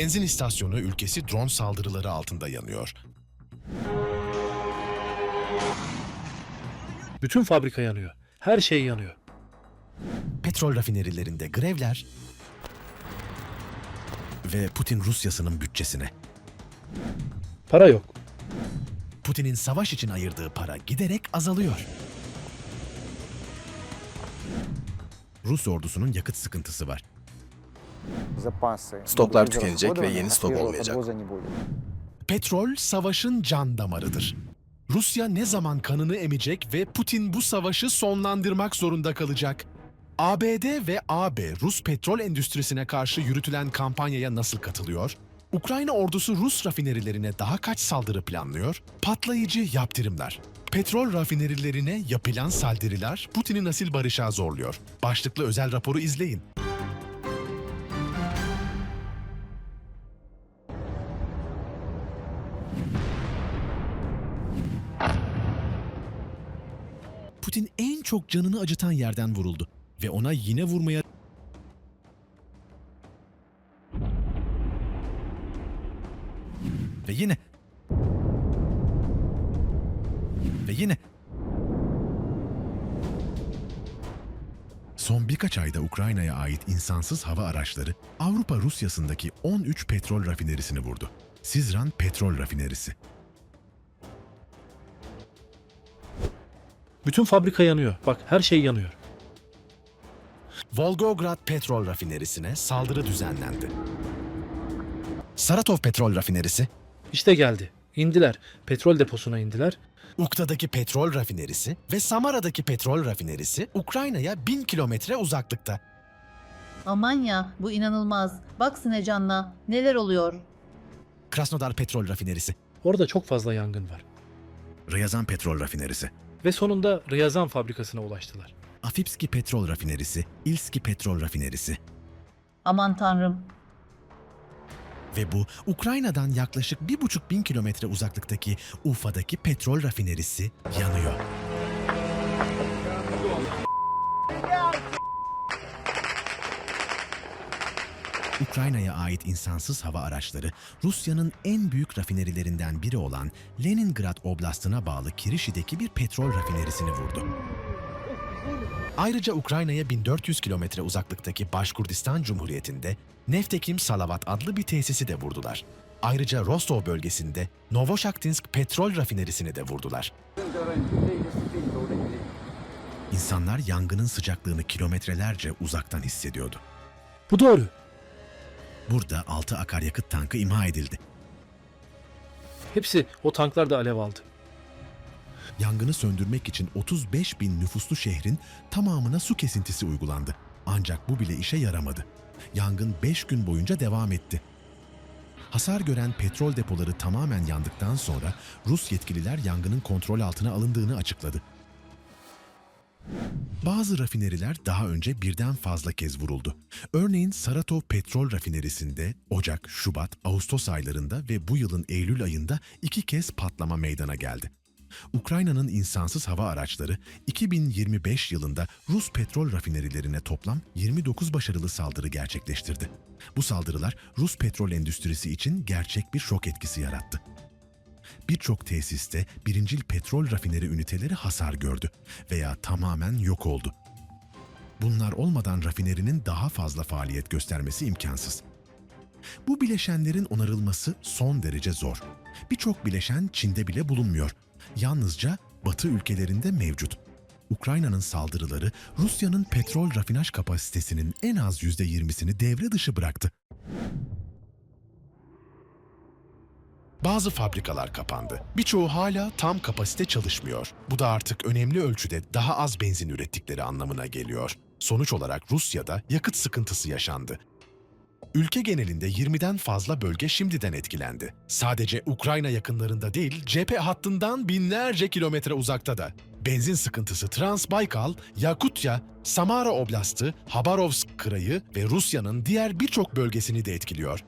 Benzin istasyonu ülkesi drone saldırıları altında yanıyor. Bütün fabrika yanıyor. Her şey yanıyor. Petrol rafinerilerinde grevler ve Putin Rusyasının bütçesine. Para yok. Putin'in savaş için ayırdığı para giderek azalıyor. Rus ordusunun yakıt sıkıntısı var. Stoklar tükenecek ve yeni stok olmayacak. Petrol savaşın can damarıdır. Rusya ne zaman kanını emecek ve Putin bu savaşı sonlandırmak zorunda kalacak? ABD ve AB Rus petrol endüstrisine karşı yürütülen kampanyaya nasıl katılıyor? Ukrayna ordusu Rus rafinerilerine daha kaç saldırı planlıyor? Patlayıcı yaptırımlar. Petrol rafinerilerine yapılan saldırılar Putin'i nasıl barışa zorluyor? Başlıklı özel raporu izleyin. Çok canını acıtan yerden vuruldu ve ona yine vurmaya ve yine ve yine Son birkaç ayda Ukrayna'ya ait insansız hava araçları Avrupa Rusyası'ndaki 13 petrol rafinerisini vurdu. Sizran Petrol Rafinerisi. Bütün fabrika yanıyor. Bak her şey yanıyor. Volgograd Petrol Rafinerisi'ne saldırı düzenlendi. Saratov Petrol Rafinerisi, İşte geldi. İndiler. Petrol deposuna indiler. Ukta'daki petrol rafinerisi ve Samara'daki petrol rafinerisi Ukrayna'ya 1000 kilometre uzaklıkta. Aman ya bu inanılmaz. Bak Sinecan'la neler oluyor. Krasnodar Petrol Rafinerisi, Orada çok fazla yangın var. Ryazan Petrol Rafinerisi, Ve sonunda Ryazan fabrikasına ulaştılar. Afipski Petrol Rafinerisi, İlski Petrol Rafinerisi Aman tanrım. ve bu Ukrayna'dan yaklaşık 1,5 bin kilometre uzaklıktaki Ufa'daki petrol rafinerisi yanıyor. Ukrayna'ya ait insansız hava araçları Rusya'nın en büyük rafinerilerinden biri olan Leningrad Oblast'ına bağlı Kirişi'deki bir petrol rafinerisini vurdu. Ayrıca Ukrayna'ya 1400 kilometre uzaklıktaki Başkurdistan Cumhuriyeti'nde Neftekim Salavat adlı bir tesisi de vurdular. Ayrıca Rostov bölgesinde Novoshakhtinsk petrol rafinerisini de vurdular. İnsanlar yangının sıcaklığını kilometrelerce uzaktan hissediyordu. Bu doğru. Burada 6 akaryakıt tankı imha edildi. Hepsi o tanklarda alev aldı. Yangını söndürmek için 35 bin nüfuslu şehrin tamamına su kesintisi uygulandı. Ancak bu bile işe yaramadı. Yangın 5 gün boyunca devam etti. Hasar gören petrol depoları tamamen yandıktan sonra Rus yetkililer yangının kontrol altına alındığını açıkladı. Bazı rafineriler daha önce birden fazla kez vuruldu. Örneğin Saratov petrol rafinerisinde Ocak, Şubat, Ağustos aylarında ve bu yılın Eylül ayında iki kez patlama meydana geldi. Ukrayna'nın insansız hava araçları 2025 yılında Rus petrol rafinerilerine toplam 29 başarılı saldırı gerçekleştirdi. Bu saldırılar Rus petrol endüstrisi için gerçek bir şok etkisi yarattı. Birçok tesiste birincil petrol rafineri üniteleri hasar gördü veya tamamen yok oldu. Bunlar olmadan rafinerinin daha fazla faaliyet göstermesi imkansız. Bu bileşenlerin onarılması son derece zor. Birçok bileşen Çin'de bile bulunmuyor. Yalnızca Batı ülkelerinde mevcut. Ukrayna'nın saldırıları Rusya'nın petrol rafinaj kapasitesinin en az %20'sini devre dışı bıraktı. Bazı fabrikalar kapandı. Birçoğu hala tam kapasite çalışmıyor. Bu da artık önemli ölçüde daha az benzin ürettikleri anlamına geliyor. Sonuç olarak Rusya'da yakıt sıkıntısı yaşandı. Ülke genelinde 20'den fazla bölge şimdiden etkilendi. Sadece Ukrayna yakınlarında değil, cephe hattından binlerce kilometre uzakta da. Benzin sıkıntısı Transbaykal, Yakutya, Samara Oblastı, Habarovsk Kırayı ve Rusya'nın diğer birçok bölgesini de etkiliyor.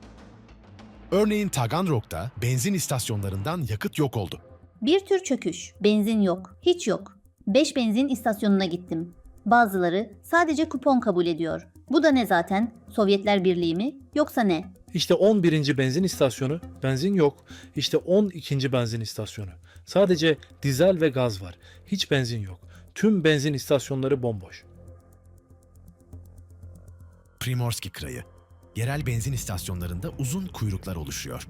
Örneğin Taganrog'da benzin istasyonlarından yakıt yok oldu. Bir tür çöküş. Benzin yok. Hiç yok. 5 benzin istasyonuna gittim. Bazıları sadece kupon kabul ediyor. Bu da ne zaten? Sovyetler Birliği mi? Yoksa ne? İşte 11. benzin istasyonu, benzin yok. İşte 12. benzin istasyonu. Sadece dizel ve gaz var. Hiç benzin yok. Tüm benzin istasyonları bomboş. Primorski Krayı. Yerel benzin istasyonlarında uzun kuyruklar oluşuyor.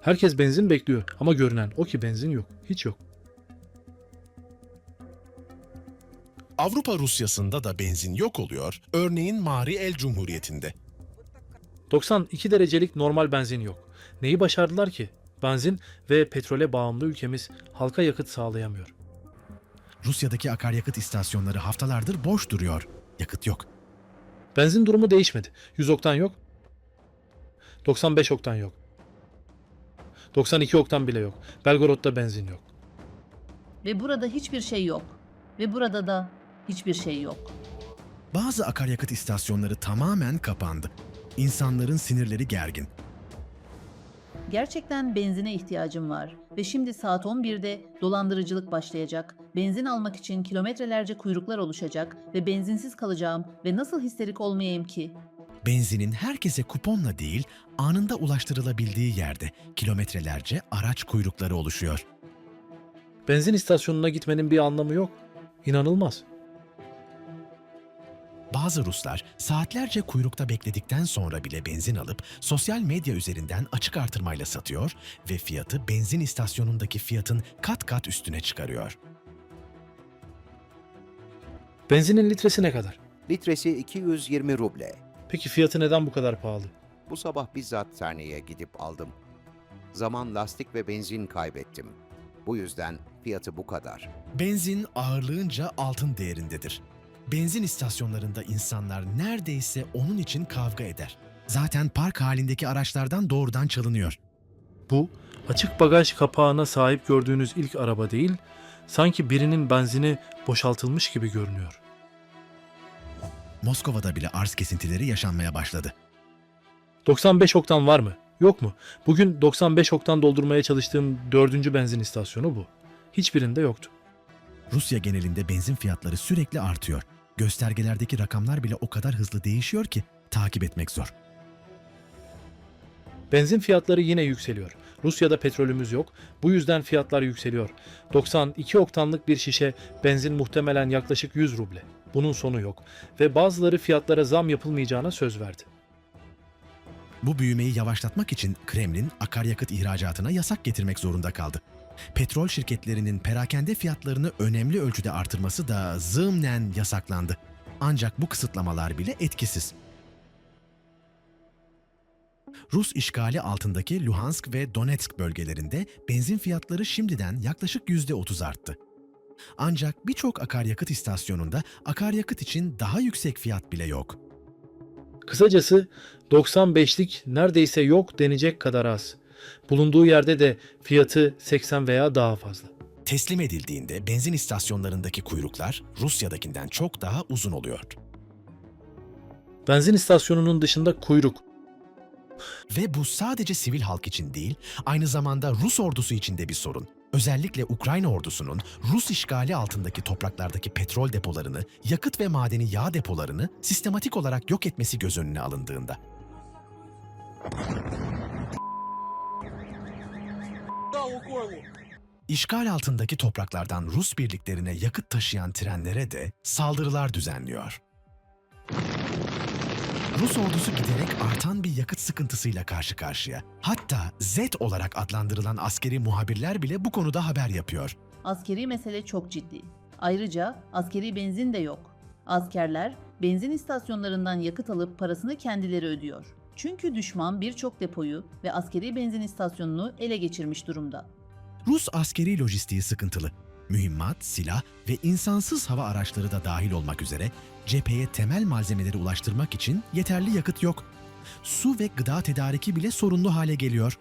Herkes benzin bekliyor ama görünen o ki benzin yok. Hiç yok. Avrupa Rusyası'nda da benzin yok oluyor, örneğin Mari El Cumhuriyeti'nde. 92 derecelik normal benzin yok. Neyi başardılar ki? Benzin ve petrole bağımlı ülkemiz halka yakıt sağlayamıyor. Rusya'daki akaryakıt istasyonları haftalardır boş duruyor. Yakıt yok. Benzin durumu değişmedi. 100 oktan yok. 95 oktan yok. 92 oktan bile yok. Belgorod'da benzin yok. Ve burada hiçbir şey yok. Ve burada da hiçbir şey yok. Bazı akaryakıt istasyonları tamamen kapandı. İnsanların sinirleri gergin. Gerçekten benzine ihtiyacım var ve şimdi saat 11'de dolandırıcılık başlayacak. Benzin almak için kilometrelerce kuyruklar oluşacak ve benzinsiz kalacağım ve nasıl histerik olmayayım ki? Benzinin herkese kuponla değil, anında ulaştırılabildiği yerde kilometrelerce araç kuyrukları oluşuyor. Benzin istasyonuna gitmenin bir anlamı yok. İnanılmaz. Bazı Ruslar saatlerce kuyrukta bekledikten sonra bile benzin alıp sosyal medya üzerinden açık artırmayla satıyor ve fiyatı benzin istasyonundaki fiyatın kat kat üstüne çıkarıyor. Benzinin litresi ne kadar? Litresi 220 ruble. Peki fiyatı neden bu kadar pahalı? Bu sabah bizzat sahneye gidip aldım. Zaman, lastik ve benzin kaybettim. Bu yüzden fiyatı bu kadar. Benzin ağırlığınca altın değerindedir. Benzin istasyonlarında insanlar neredeyse onun için kavga eder. Zaten park halindeki araçlardan doğrudan çalınıyor. Bu açık bagaj kapağına sahip gördüğünüz ilk araba değil, sanki birinin benzini boşaltılmış gibi görünüyor. Moskova'da bile arz kesintileri yaşanmaya başladı. 95 oktan var mı? Yok mu? Bugün 95 oktan doldurmaya çalıştığım dördüncü benzin istasyonu bu. Hiçbirinde yoktu. Rusya genelinde benzin fiyatları sürekli artıyor. Göstergelerdeki rakamlar bile o kadar hızlı değişiyor ki takip etmek zor. Benzin fiyatları yine yükseliyor. Rusya'da petrolümüz yok. Bu yüzden fiyatlar yükseliyor. 92 oktanlık bir şişe benzin muhtemelen yaklaşık 100 ruble. Bunun sonu yok. Ve bazıları fiyatlara zam yapılmayacağına söz verdi. Bu büyümeyi yavaşlatmak için Kremlin akaryakıt ihracatına yasak getirmek zorunda kaldı. Petrol şirketlerinin perakende fiyatlarını önemli ölçüde artırması da zımnen yasaklandı. Ancak bu kısıtlamalar bile etkisiz. Rus işgali altındaki Luhansk ve Donetsk bölgelerinde benzin fiyatları şimdiden yaklaşık %30 arttı. Ancak birçok akaryakıt istasyonunda akaryakıt için daha yüksek fiyat bile yok. Kısacası 95'lik neredeyse yok denecek kadar az. Bulunduğu yerde de fiyatı 80 veya daha fazla. Teslim edildiğinde benzin istasyonlarındaki kuyruklar Rusya'dakinden çok daha uzun oluyor. Benzin istasyonunun dışında kuyruk. Ve bu sadece sivil halk için değil, aynı zamanda Rus ordusu için de bir sorun. Özellikle Ukrayna ordusunun Rus işgali altındaki topraklardaki petrol depolarını, yakıt ve madeni yağ depolarını sistematik olarak yok etmesi göz önüne alındığında. İşgal altındaki topraklardan Rus birliklerine yakıt taşıyan trenlere de saldırılar düzenliyor. Rus ordusu giderek artan bir yakıt sıkıntısıyla karşı karşıya. Hatta Z olarak adlandırılan askeri muhabirler bile bu konuda haber yapıyor. Askeri mesele çok ciddi. Ayrıca askeri benzin de yok. Askerler benzin istasyonlarından yakıt alıp parasını kendileri ödüyor. Çünkü düşman birçok depoyu ve askeri benzin istasyonunu ele geçirmiş durumda. Rus askeri lojistiği sıkıntılı. Mühimmat, silah ve insansız hava araçları da dahil olmak üzere cepheye temel malzemeleri ulaştırmak için yeterli yakıt yok. Su ve gıda tedariki bile sorunlu hale geliyor.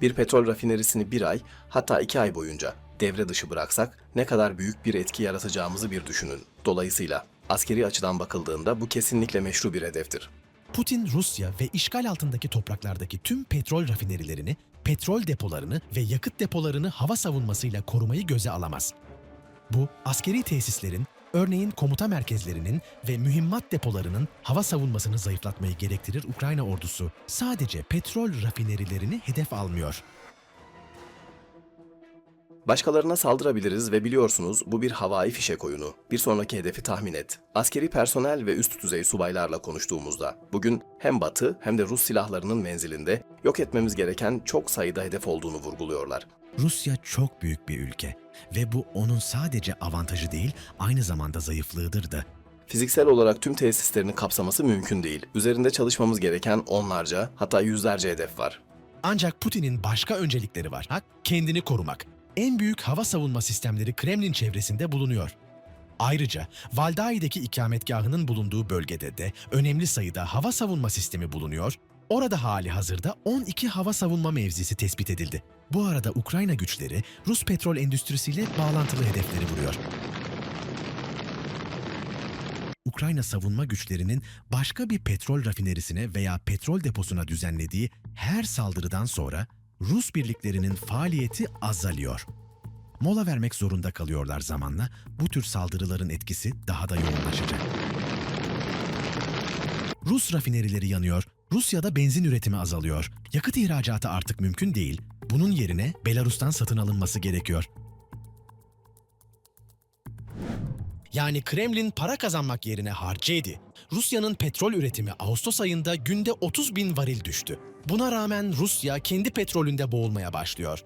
Bir petrol rafinerisini bir ay hatta iki ay boyunca devre dışı bıraksak ne kadar büyük bir etki yaratacağımızı bir düşünün. Dolayısıyla askeri açıdan bakıldığında bu kesinlikle meşru bir hedeftir. Putin, Rusya ve işgal altındaki topraklardaki tüm petrol rafinerilerini, petrol depolarını ve yakıt depolarını hava savunmasıyla korumayı göze alamaz. Bu, askeri tesislerin Örneğin komuta merkezlerinin ve mühimmat depolarının hava savunmasını zayıflatmayı gerektirir Ukrayna ordusu sadece petrol rafinerilerini hedef almıyor. Başkalarına saldırabiliriz ve biliyorsunuz bu bir havai fişek oyunu. Bir sonraki hedefi tahmin et. Askeri personel ve üst düzey subaylarla konuştuğumuzda bugün hem Batı hem de Rus silahlarının menzilinde yok etmemiz gereken çok sayıda hedef olduğunu vurguluyorlar. Rusya çok büyük bir ülke ve bu onun sadece avantajı değil aynı zamanda zayıflığıdır da. Fiziksel olarak tüm tesislerini kapsaması mümkün değil. Üzerinde çalışmamız gereken onlarca hatta yüzlerce hedef var. Ancak Putin'in başka öncelikleri var. Ha, kendini korumak. En büyük hava savunma sistemleri Kremlin çevresinde bulunuyor. Ayrıca Valdai'deki ikametgahının bulunduğu bölgede de önemli sayıda hava savunma sistemi bulunuyor. Orada hali hazırda 12 hava savunma mevzisi tespit edildi. Bu arada Ukrayna güçleri Rus petrol endüstrisiyle bağlantılı hedefleri vuruyor. Ukrayna savunma güçlerinin başka bir petrol rafinerisine veya petrol deposuna düzenlediği her saldırıdan sonra Rus birliklerinin faaliyeti azalıyor. Mola vermek zorunda kalıyorlar zamanla. Bu tür saldırıların etkisi daha da yoğunlaşacak. Rus rafinerileri yanıyor. Rusya'da benzin üretimi azalıyor. Yakıt ihracatı artık mümkün değil. Bunun yerine Belarus'tan satın alınması gerekiyor. Yani Kremlin para kazanmak yerine harcaydı. Rusya'nın petrol üretimi Ağustos ayında günde 30 bin varil düştü. Buna rağmen Rusya kendi petrolünde boğulmaya başlıyor.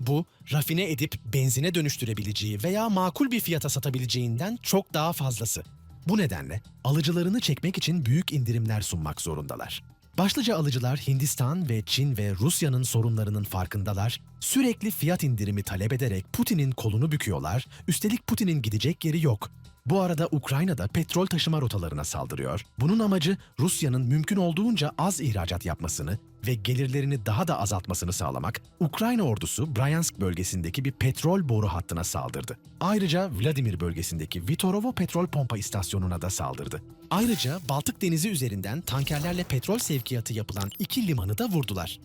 Bu, rafine edip benzine dönüştürebileceği veya makul bir fiyata satabileceğinden çok daha fazlası. Bu nedenle alıcılarını çekmek için büyük indirimler sunmak zorundalar. Başlıca alıcılar Hindistan ve Çin ve Rusya'nın sorunlarının farkındalar, sürekli fiyat indirimi talep ederek Putin'in kolunu büküyorlar, üstelik Putin'in gidecek yeri yok. Bu arada Ukrayna'da petrol taşıma rotalarına saldırıyor. Bunun amacı Rusya'nın mümkün olduğunca az ihracat yapmasını ve gelirlerini daha da azaltmasını sağlamak. Ukrayna ordusu Bryansk bölgesindeki bir petrol boru hattına saldırdı. Ayrıca Vladimir bölgesindeki Vitorovo petrol pompa istasyonuna da saldırdı. Ayrıca Baltık Denizi üzerinden tankerlerle petrol sevkiyatı yapılan iki limanı da vurdular.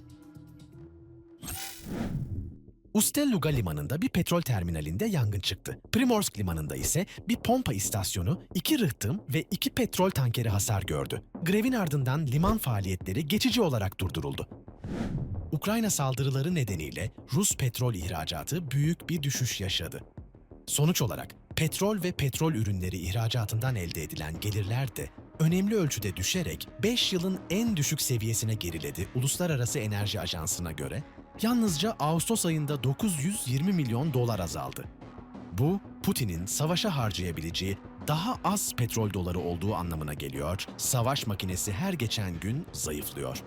Ustelluga limanında bir petrol terminalinde yangın çıktı. Primorsk limanında ise bir pompa istasyonu, iki rıhtım ve iki petrol tankeri hasar gördü. Grevin ardından liman faaliyetleri geçici olarak durduruldu. Ukrayna saldırıları nedeniyle Rus petrol ihracatı büyük bir düşüş yaşadı. Sonuç olarak petrol ve petrol ürünleri ihracatından elde edilen gelirler de önemli ölçüde düşerek 5 yılın en düşük seviyesine geriledi Uluslararası Enerji Ajansı'na göre. Yalnızca Ağustos ayında 920 milyon dolar azaldı. Bu, Putin'in savaşa harcayabileceği daha az petrol doları olduğu anlamına geliyor. Savaş makinesi her geçen gün zayıflıyor.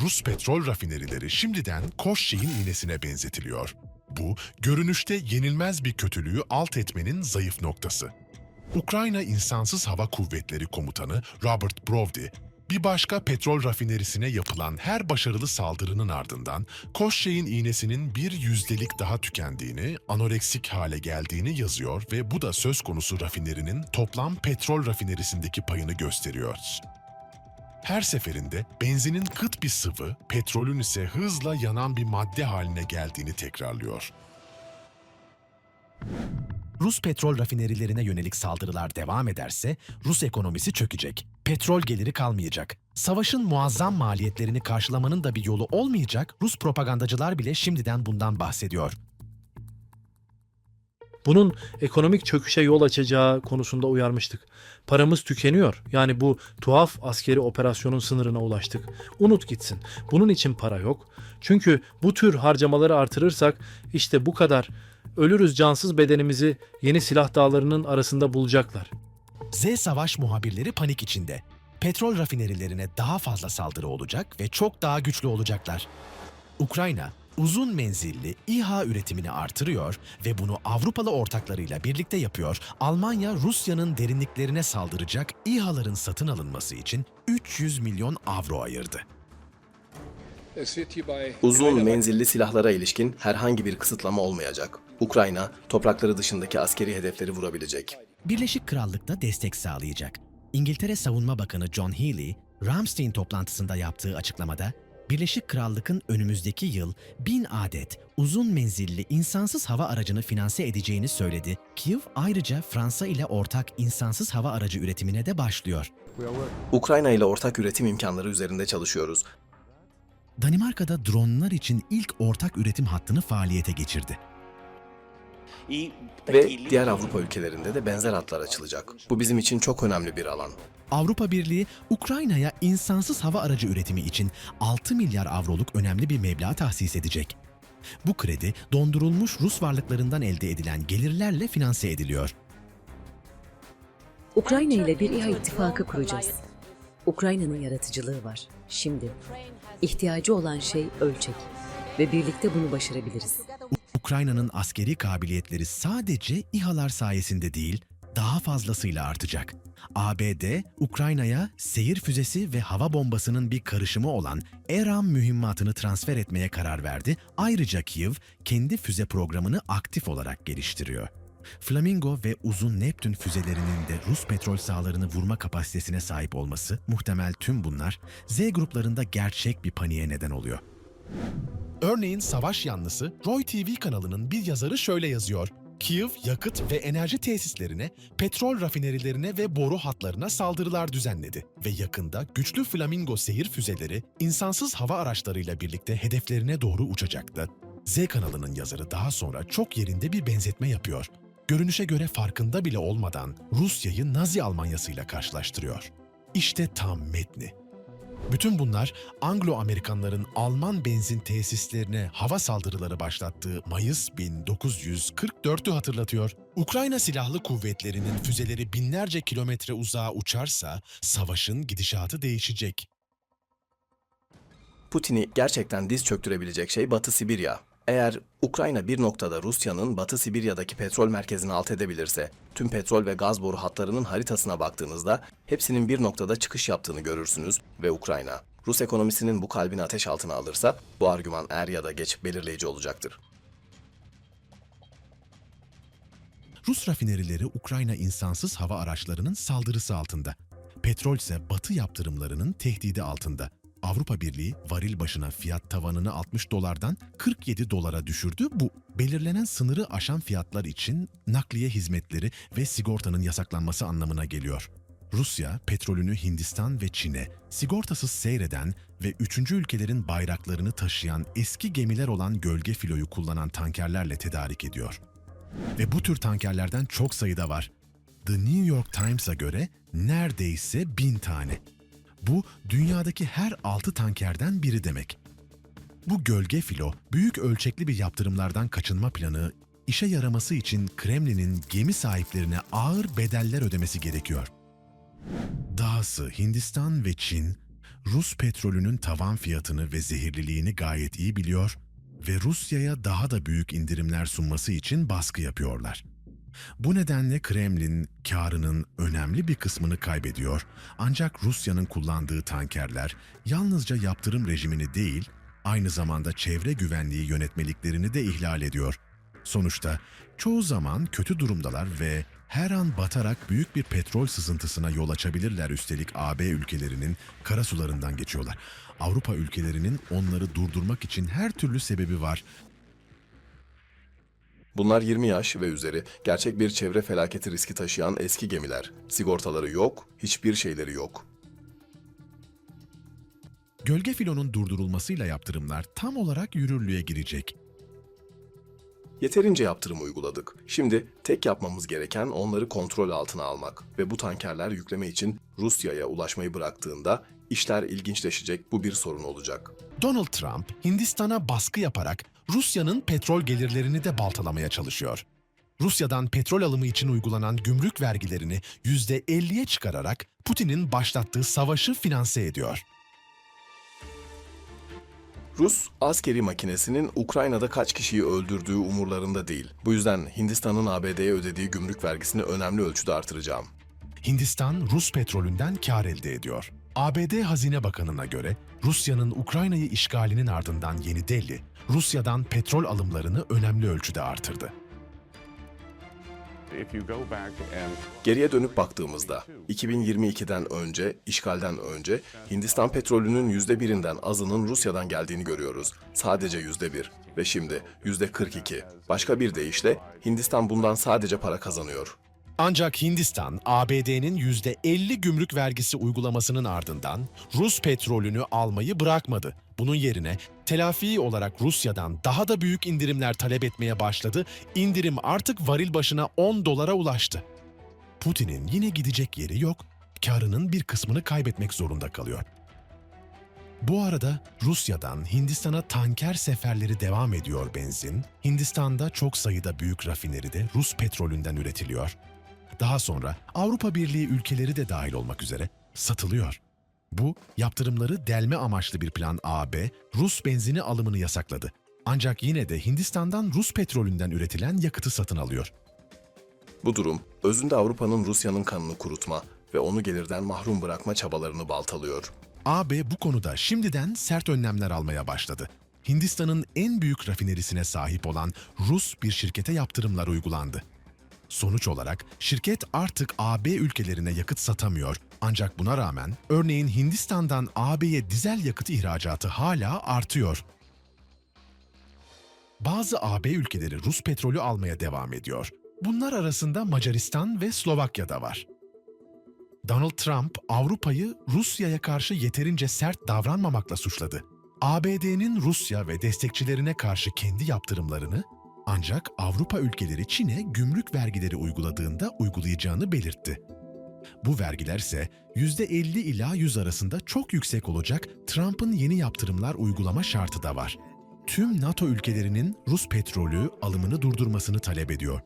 Rus petrol rafinerileri şimdiden Koşçey'in iğnesine benzetiliyor. Bu, görünüşte yenilmez bir kötülüğü alt etmenin zayıf noktası. Ukrayna İnsansız Hava Kuvvetleri Komutanı Robert Brovdi, bir başka petrol rafinerisine yapılan her başarılı saldırının ardından Koşçey'in iğnesinin bir yüzdelik daha tükendiğini, anoreksik hale geldiğini yazıyor ve bu da söz konusu rafinerinin toplam petrol rafinerisindeki payını gösteriyor. Her seferinde benzinin kıt bir sıvı, petrolün ise hızla yanan bir madde haline geldiğini tekrarlıyor. Rus petrol rafinerilerine yönelik saldırılar devam ederse Rus ekonomisi çökecek. Petrol geliri kalmayacak. Savaşın muazzam maliyetlerini karşılamanın da bir yolu olmayacak. Rus propagandacılar bile şimdiden bundan bahsediyor. Bunun ekonomik çöküşe yol açacağı konusunda uyarmıştık. Paramız tükeniyor. Yani bu tuhaf askeri operasyonun sınırına ulaştık. Unut gitsin. Bunun için para yok. Çünkü bu tür harcamaları artırırsak işte bu kadar. Ölürüz cansız bedenimizi yeni silah dağlarının arasında bulacaklar. Z savaş muhabirleri panik içinde. Petrol rafinerilerine daha fazla saldırı olacak ve çok daha güçlü olacaklar. Ukrayna uzun menzilli İHA üretimini artırıyor ve bunu Avrupalı ortaklarıyla birlikte yapıyor. Almanya Rusya'nın derinliklerine saldıracak İHA'ların satın alınması için 300 milyon avro ayırdı. Uzun menzilli silahlara ilişkin herhangi bir kısıtlama olmayacak. Ukrayna, toprakları dışındaki askeri hedefleri vurabilecek. Birleşik Krallık da destek sağlayacak. İngiltere Savunma Bakanı John Healey, Ramstein toplantısında yaptığı açıklamada, Birleşik Krallık'ın önümüzdeki yıl bin adet uzun menzilli insansız hava aracını finanse edeceğini söyledi. Kiev ayrıca Fransa ile ortak insansız hava aracı üretimine de başlıyor. Ukrayna ile ortak üretim imkanları üzerinde çalışıyoruz. Danimarka'da dronlar için ilk ortak üretim hattını faaliyete geçirdi. Ve diğer Avrupa ülkelerinde de benzer hatlar açılacak. Bu bizim için çok önemli bir alan. Avrupa Birliği, Ukrayna'ya insansız hava aracı üretimi için 6 milyar avroluk önemli bir meblağ tahsis edecek. Bu kredi dondurulmuş Rus varlıklarından elde edilen gelirlerle finanse ediliyor. Ukrayna ile bir İHA ittifakı kuracağız. Ukrayna'nın yaratıcılığı var. Şimdi ihtiyacı olan şey ölçek ve birlikte bunu başarabiliriz. Ukrayna'nın askeri kabiliyetleri sadece İHA'lar sayesinde değil, daha fazlasıyla artacak. ABD, Ukrayna'ya seyir füzesi ve hava bombasının bir karışımı olan ERAM mühimmatını transfer etmeye karar verdi. Ayrıca Kiev, kendi füze programını aktif olarak geliştiriyor. Flamingo ve uzun Neptün füzelerinin de Rus petrol sahalarını vurma kapasitesine sahip olması, muhtemel tüm bunlar Z gruplarında gerçek bir paniğe neden oluyor. Örneğin savaş yanlısı Roy TV kanalının bir yazarı şöyle yazıyor. Kiev yakıt ve enerji tesislerine, petrol rafinerilerine ve boru hatlarına saldırılar düzenledi ve yakında güçlü flamingo seyir füzeleri insansız hava araçlarıyla birlikte hedeflerine doğru uçacaktı. Z kanalının yazarı daha sonra çok yerinde bir benzetme yapıyor. Görünüşe göre farkında bile olmadan Rusya'yı Nazi Almanyası'yla karşılaştırıyor. İşte tam metni. Bütün bunlar Anglo-Amerikanların Alman benzin tesislerine hava saldırıları başlattığı Mayıs 1944'ü hatırlatıyor. Ukrayna Silahlı Kuvvetleri'nin füzeleri binlerce kilometre uzağa uçarsa savaşın gidişatı değişecek. Putin'i gerçekten diz çöktürebilecek şey Batı Sibirya. Eğer Ukrayna bir noktada Rusya'nın Batı Sibirya'daki petrol merkezini alt edebilirse, tüm petrol ve gaz boru hatlarının haritasına baktığınızda hepsinin bir noktada çıkış yaptığını görürsünüz ve Ukrayna, Rus ekonomisinin bu kalbini ateş altına alırsa bu argüman er ya da geç belirleyici olacaktır. Rus rafinerileri Ukrayna insansız hava araçlarının saldırısı altında. Petrol ise Batı yaptırımlarının tehdidi altında. Avrupa Birliği varil başına fiyat tavanını 60 dolardan 47 dolara düşürdü. Bu belirlenen sınırı aşan fiyatlar için nakliye hizmetleri ve sigortanın yasaklanması anlamına geliyor. Rusya, petrolünü Hindistan ve Çin'e sigortasız seyreden ve üçüncü ülkelerin bayraklarını taşıyan eski gemiler olan gölge filoyu kullanan tankerlerle tedarik ediyor. Ve bu tür tankerlerden çok sayıda var. The New York Times'a göre neredeyse bin tane. Bu dünyadaki her altı tankerden biri demek. Bu gölge filo büyük ölçekli bir yaptırımlardan kaçınma planı işe yaraması için Kremlin'in gemi sahiplerine ağır bedeller ödemesi gerekiyor. Dahası Hindistan ve Çin, Rus petrolünün tavan fiyatını ve zehirliliğini gayet iyi biliyor ve Rusya'ya daha da büyük indirimler sunması için baskı yapıyorlar. Bu nedenle Kremlin karının önemli bir kısmını kaybediyor ancak Rusya'nın kullandığı tankerler yalnızca yaptırım rejimini değil, aynı zamanda çevre güvenliği yönetmeliklerini de ihlal ediyor. Sonuçta çoğu zaman kötü durumdalar ve her an batarak büyük bir petrol sızıntısına yol açabilirler üstelik AB ülkelerinin karasularından geçiyorlar. Avrupa ülkelerinin onları durdurmak için her türlü sebebi var. Bunlar 20 yaş ve üzeri gerçek bir çevre felaketi riski taşıyan eski gemiler. Sigortaları yok, hiçbir şeyleri yok. Gölge filonun durdurulmasıyla yaptırımlar tam olarak yürürlüğe girecek. Yeterince yaptırım uyguladık. Şimdi tek yapmamız gereken onları kontrol altına almak ve bu tankerler yükleme için Rusya'ya ulaşmayı bıraktığında işler ilginçleşecek bu bir sorun olacak. Donald Trump, Hindistan'a baskı yaparak Rusya'nın petrol gelirlerini de baltalamaya çalışıyor. Rusya'dan petrol alımı için uygulanan gümrük vergilerini %50'ye çıkararak Putin'in başlattığı savaşı finanse ediyor. Rus askeri makinesinin Ukrayna'da kaç kişiyi öldürdüğü umurlarında değil. Bu yüzden Hindistan'ın ABD'ye ödediği gümrük vergisini önemli ölçüde artıracağım. Hindistan, Rus petrolünden kar elde ediyor. ABD Hazine Bakanı'na göre Rusya'nın Ukrayna'yı işgalinin ardından Yeni Delhi, Rusya'dan petrol alımlarını önemli ölçüde artırdı. Geriye dönüp baktığımızda 2022'den önce, işgalden önce Hindistan petrolünün %1'inden azının Rusya'dan geldiğini görüyoruz. Sadece %1 ve şimdi %42. Başka bir deyişle Hindistan bundan sadece para kazanıyor. Ancak Hindistan, ABD'nin %50 gümrük vergisi uygulamasının ardından Rus petrolünü almayı bırakmadı. Bunun yerine telafi olarak Rusya'dan daha da büyük indirimler talep etmeye başladı. İndirim artık varil başına 10 dolara ulaştı. Putin'in yine gidecek yeri yok, karının bir kısmını kaybetmek zorunda kalıyor. Bu arada Rusya'dan Hindistan'a tanker seferleri devam ediyor benzin. Hindistan'da çok sayıda büyük rafineride Rus petrolünden üretiliyor. Daha sonra Avrupa Birliği ülkeleri de dahil olmak üzere satılıyor. Bu yaptırımları delme amaçlı bir plan AB, Rus benzini alımını yasakladı. Ancak yine de Hindistan'dan Rus petrolünden üretilen yakıtı satın alıyor. Bu durum özünde Avrupa'nın Rusya'nın kanını kurutma ve onu gelirden mahrum bırakma çabalarını baltalıyor. AB bu konuda şimdiden sert önlemler almaya başladı. Hindistan'ın en büyük rafinerisine sahip olan Rus bir şirkete yaptırımlar uygulandı. Sonuç olarak şirket artık AB ülkelerine yakıt satamıyor. Ancak buna rağmen örneğin Hindistan'dan AB'ye dizel yakıt ihracatı hala artıyor. Bazı AB ülkeleri Rus petrolü almaya devam ediyor. Bunlar arasında Macaristan ve Slovakya da var. Donald Trump Avrupa'yı Rusya'ya karşı yeterince sert davranmamakla suçladı. ABD'nin Rusya ve destekçilerine karşı kendi yaptırımlarını ancak Avrupa ülkeleri Çin'e gümrük vergileri uyguladığında uygulayacağını belirtti. Bu vergiler ise %50 ila 100 arasında çok yüksek olacak Trump'ın yeni yaptırımlar uygulama şartı da var. Tüm NATO ülkelerinin Rus petrolü alımını durdurmasını talep ediyor.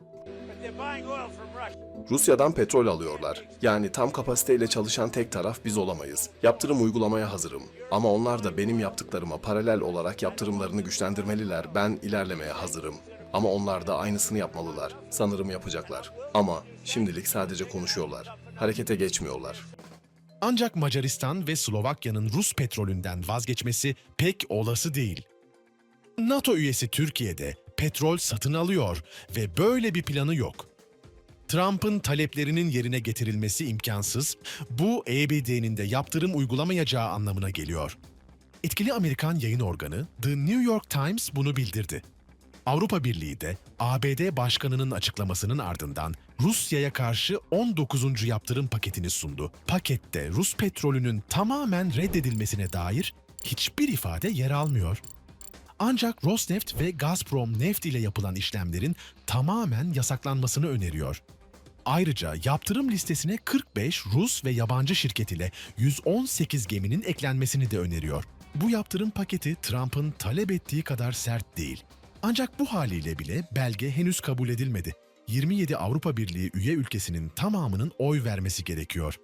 Rusya'dan petrol alıyorlar. Yani tam kapasiteyle çalışan tek taraf biz olamayız. Yaptırım uygulamaya hazırım. Ama onlar da benim yaptıklarıma paralel olarak yaptırımlarını güçlendirmeliler. Ben ilerlemeye hazırım. Ama onlar da aynısını yapmalılar. Sanırım yapacaklar. Ama şimdilik sadece konuşuyorlar. Harekete geçmiyorlar. Ancak Macaristan ve Slovakya'nın Rus petrolünden vazgeçmesi pek olası değil. NATO üyesi Türkiye'de petrol satın alıyor ve böyle bir planı yok. Trump'ın taleplerinin yerine getirilmesi imkansız, bu EBD'nin de yaptırım uygulamayacağı anlamına geliyor. Etkili Amerikan yayın organı The New York Times bunu bildirdi. Avrupa Birliği de ABD Başkanı'nın açıklamasının ardından Rusya'ya karşı 19. yaptırım paketini sundu. Pakette Rus petrolünün tamamen reddedilmesine dair hiçbir ifade yer almıyor. Ancak Rosneft ve Gazprom neft ile yapılan işlemlerin tamamen yasaklanmasını öneriyor. Ayrıca yaptırım listesine 45 Rus ve yabancı şirket ile 118 geminin eklenmesini de öneriyor. Bu yaptırım paketi Trump'ın talep ettiği kadar sert değil. Ancak bu haliyle bile belge henüz kabul edilmedi. 27 Avrupa Birliği üye ülkesinin tamamının oy vermesi gerekiyor.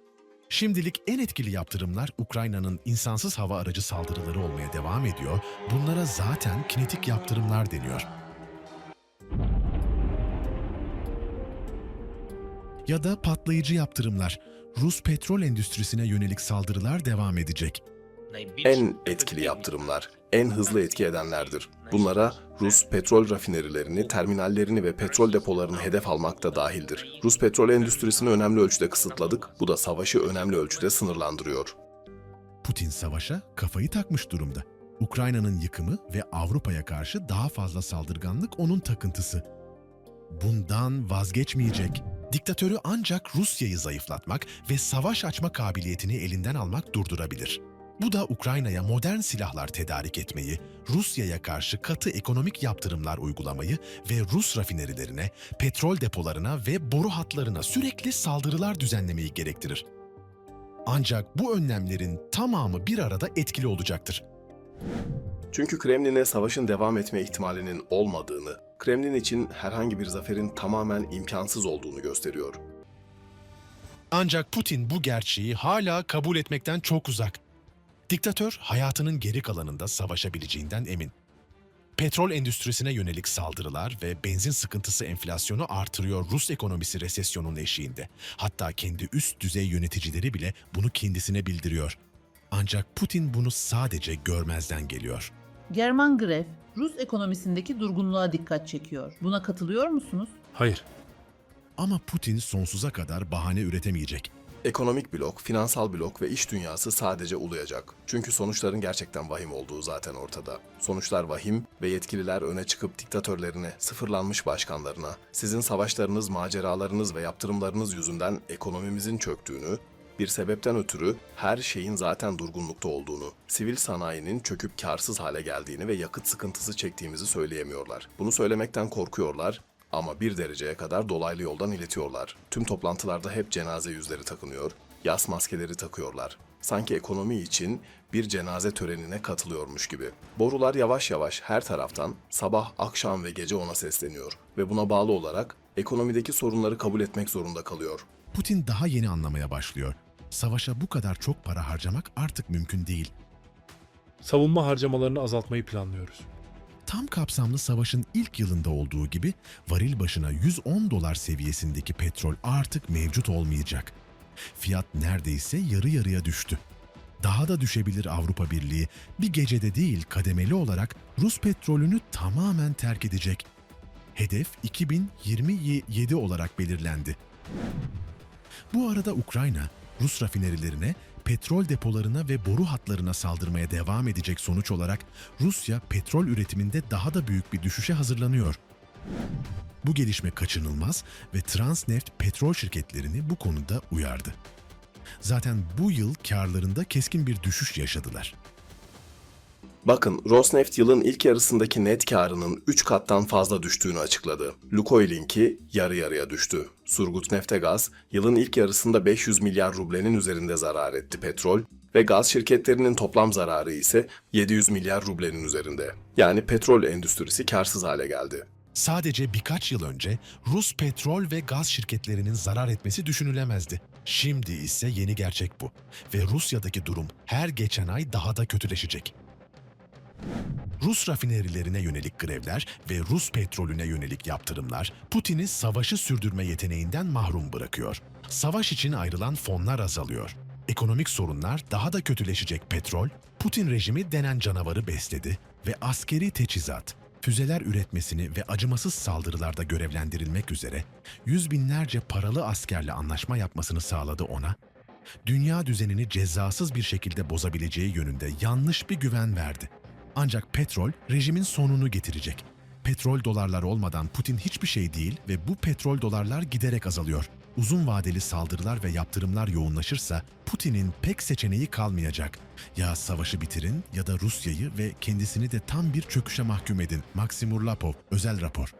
Şimdilik en etkili yaptırımlar Ukrayna'nın insansız hava aracı saldırıları olmaya devam ediyor. Bunlara zaten kinetik yaptırımlar deniyor. Ya da patlayıcı yaptırımlar. Rus petrol endüstrisine yönelik saldırılar devam edecek. En etkili yaptırımlar, en hızlı etki edenlerdir. Bunlara Rus petrol rafinerilerini, terminallerini ve petrol depolarını hedef almak da dahildir. Rus petrol endüstrisini önemli ölçüde kısıtladık, bu da savaşı önemli ölçüde sınırlandırıyor. Putin savaşa kafayı takmış durumda. Ukrayna'nın yıkımı ve Avrupa'ya karşı daha fazla saldırganlık onun takıntısı. Bundan vazgeçmeyecek. Diktatörü ancak Rusya'yı zayıflatmak ve savaş açma kabiliyetini elinden almak durdurabilir. Bu da Ukrayna'ya modern silahlar tedarik etmeyi, Rusya'ya karşı katı ekonomik yaptırımlar uygulamayı ve Rus rafinerilerine, petrol depolarına ve boru hatlarına sürekli saldırılar düzenlemeyi gerektirir. Ancak bu önlemlerin tamamı bir arada etkili olacaktır. Çünkü Kremlin'e savaşın devam etme ihtimalinin olmadığını, Kremlin için herhangi bir zaferin tamamen imkansız olduğunu gösteriyor. Ancak Putin bu gerçeği hala kabul etmekten çok uzak. Diktatör hayatının geri kalanında savaşabileceğinden emin. Petrol endüstrisine yönelik saldırılar ve benzin sıkıntısı enflasyonu artırıyor Rus ekonomisi resesyonun eşiğinde. Hatta kendi üst düzey yöneticileri bile bunu kendisine bildiriyor. Ancak Putin bunu sadece görmezden geliyor. German Gref, Rus ekonomisindeki durgunluğa dikkat çekiyor. Buna katılıyor musunuz? Hayır. Ama Putin sonsuza kadar bahane üretemeyecek. Ekonomik blok, finansal blok ve iş dünyası sadece uluyacak. Çünkü sonuçların gerçekten vahim olduğu zaten ortada. Sonuçlar vahim ve yetkililer öne çıkıp diktatörlerine, sıfırlanmış başkanlarına, sizin savaşlarınız, maceralarınız ve yaptırımlarınız yüzünden ekonomimizin çöktüğünü, bir sebepten ötürü her şeyin zaten durgunlukta olduğunu, sivil sanayinin çöküp karsız hale geldiğini ve yakıt sıkıntısı çektiğimizi söyleyemiyorlar. Bunu söylemekten korkuyorlar ama bir dereceye kadar dolaylı yoldan iletiyorlar. Tüm toplantılarda hep cenaze yüzleri takınıyor, yas maskeleri takıyorlar. Sanki ekonomi için bir cenaze törenine katılıyormuş gibi. Borular yavaş yavaş her taraftan sabah, akşam ve gece ona sesleniyor ve buna bağlı olarak ekonomideki sorunları kabul etmek zorunda kalıyor. Putin daha yeni anlamaya başlıyor. Savaşa bu kadar çok para harcamak artık mümkün değil. Savunma harcamalarını azaltmayı planlıyoruz. Tam kapsamlı savaşın ilk yılında olduğu gibi varil başına 110 dolar seviyesindeki petrol artık mevcut olmayacak. Fiyat neredeyse yarı yarıya düştü. Daha da düşebilir Avrupa Birliği. Bir gecede değil kademeli olarak Rus petrolünü tamamen terk edecek. Hedef 2027 olarak belirlendi. Bu arada Ukrayna, Rus rafinerilerine, petrol depolarına ve boru hatlarına saldırmaya devam edecek sonuç olarak Rusya petrol üretiminde daha da büyük bir düşüşe hazırlanıyor. Bu gelişme kaçınılmaz ve Transneft petrol şirketlerini bu konuda uyardı. Zaten bu yıl karlarında keskin bir düşüş yaşadılar. Bakın Rosneft yılın ilk yarısındaki net karının 3 kattan fazla düştüğünü açıkladı. Lukoil'inki yarı yarıya düştü. Surgutneftgaz yılın ilk yarısında 500 milyar rublenin üzerinde zarar etti petrol ve gaz şirketlerinin toplam zararı ise 700 milyar rublenin üzerinde. Yani petrol endüstrisi karsız hale geldi. Sadece birkaç yıl önce Rus petrol ve gaz şirketlerinin zarar etmesi düşünülemezdi. Şimdi ise yeni gerçek bu ve Rusya'daki durum her geçen ay daha da kötüleşecek. Rus rafinerilerine yönelik grevler ve Rus petrolüne yönelik yaptırımlar Putin'i savaşı sürdürme yeteneğinden mahrum bırakıyor. Savaş için ayrılan fonlar azalıyor. Ekonomik sorunlar daha da kötüleşecek petrol, Putin rejimi denen canavarı besledi ve askeri teçhizat, füzeler üretmesini ve acımasız saldırılarda görevlendirilmek üzere yüz binlerce paralı askerle anlaşma yapmasını sağladı ona, dünya düzenini cezasız bir şekilde bozabileceği yönünde yanlış bir güven verdi. Ancak petrol rejimin sonunu getirecek. Petrol dolarlar olmadan Putin hiçbir şey değil ve bu petrol dolarlar giderek azalıyor. Uzun vadeli saldırılar ve yaptırımlar yoğunlaşırsa Putin'in pek seçeneği kalmayacak. Ya savaşı bitirin ya da Rusya'yı ve kendisini de tam bir çöküşe mahkum edin. Maksim Urlapov, özel rapor.